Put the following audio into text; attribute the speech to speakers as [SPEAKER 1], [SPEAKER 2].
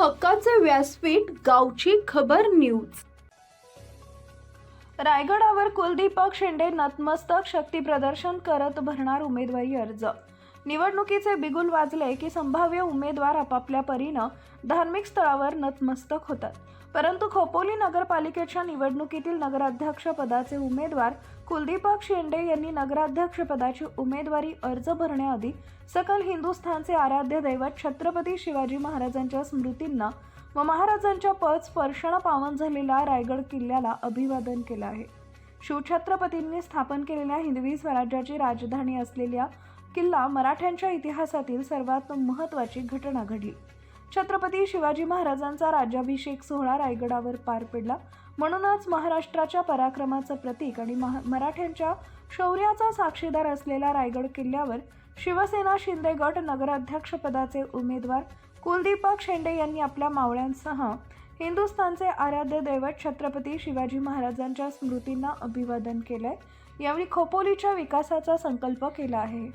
[SPEAKER 1] हक्काचे व्यासपीठ गावची खबर न्यूज. रायगडावर कुलदीपक शेंडे नतमस्तक शक्ती प्रदर्शन करत भरणार उमेदवारी अर्ज. निवडणुकीचे बिगुल वाजले की संभाव्य उमेदवार आपापल्या परीनं धार्मिक स्थळावर नतमस्तक होतात. परंतु खोपोली नगरपालिकेच्या निवडणुकीतील नगराध्यक्षपदाचे उमेदवार कुलदीपक शेंडे यांनी नगराध्यक्षपदाची उमेदवारी अर्ज भरण्याआधी सकल हिंदुस्थानचे आराध्य दैवत छत्रपती शिवाजी महाराजांच्या स्मृतींना व महाराजांच्या पद स्पर्शनं पावन झालेल्या रायगड किल्ल्याला अभिवादन केलं आहे. शिवछत्रपतींनी स्थापन केलेल्या हिंदवी स्वराज्याची राजधानी असलेल्या किल्ला मराठ्यांच्या इतिहासातील सर्वात महत्त्वाची घटना घडली. छत्रपती शिवाजी महाराजांचा राज्याभिषेक सोहळा रायगडावर पार पडला. म्हणूनच महाराष्ट्राच्या पराक्रमाचं प्रतीक आणि महा मराठ्यांच्या शौर्याचा साक्षीदार असलेल्या रायगड किल्ल्यावर शिवसेना शिंदे गट नगराध्यक्षपदाचे उमेदवार कुलदीपक शेंडे यांनी आपल्या मावळ्यांसह हिंदुस्थानचे आराध्य दैवत छत्रपती शिवाजी महाराजांच्या स्मृतींना अभिवादन केलंय. यावेळी खोपोलीच्या विकासाचा संकल्प केला आहे.